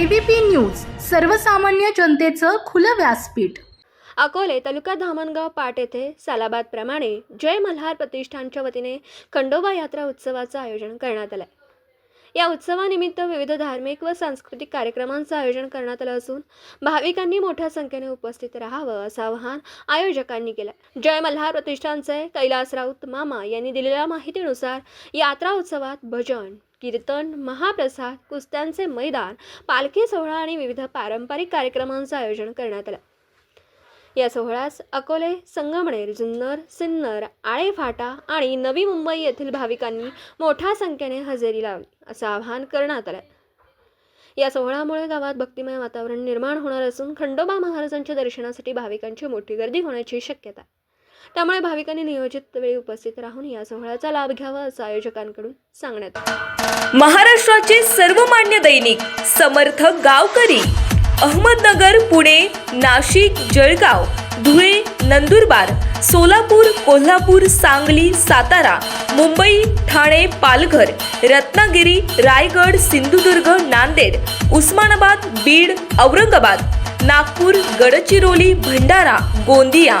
ABP news सर्वसामान्य जनतेचं खुलं व्यासपीठ. अकोले तालुका धामणगाव पाट येथे सालाबादप्रमाणे जय मल्हार प्रतिष्ठानच्या वतीने खंडोबा यात्रा उत्सवाचं आयोजन करण्यात आलं या उत्सवानिमित्त विविध धार्मिक व सांस्कृतिक कार्यक्रमांचं आयोजन करण्यात आलं असून भाविकांनी मोठ्या संख्येने उपस्थित राहावं असं आवाहन आयोजकांनी केलं जय मल्हार प्रतिष्ठानचे कैलास राऊत मामा यांनी दिलेल्या माहितीनुसार यात्रा उत्सवात भजन कीर्तन महाप्रसाद कुस्त्यांचे मैदान पालखी सोहळा आणि विविध पारंपरिक कार्यक्रमांचं आयोजन करण्यात आलं. या सोहळ्यास अकोले संगमनेर जुन्नर सिन्नर आळेफाटा आणि नवी मुंबई येथील भाविकांनी मोठ्या संख्येने हजेरी लावली असं आवाहन करण्यात आलं. या सोहळ्यामुळे गावात भक्तिमय वातावरण निर्माण होणार असून खंडोबा महाराजांच्या दर्शनासाठी भाविकांची मोठी गर्दी होण्याची शक्यता आहे. त्यामुळे भाविकांनी नियोजित वेळी उपस्थित राहून या सोहळ्याचा लाभ घ्यावा असं आयोजकांकडून सांगण्यात महाराष्ट्राचे सर्वमान्य दैनिक समर्थ गावकरी अहमदनगर पुणे नाशिक जळगाव धुळे नंदुरबार सोलापूर कोल्हापूर सांगली सातारा मुंबई ठाणे पालघर रत्नागिरी रायगड सिंधुदुर्ग नांदेड उस्मानाबाद बीड औरंगाबाद नागपूर गडचिरोली भंडारा गोंदिया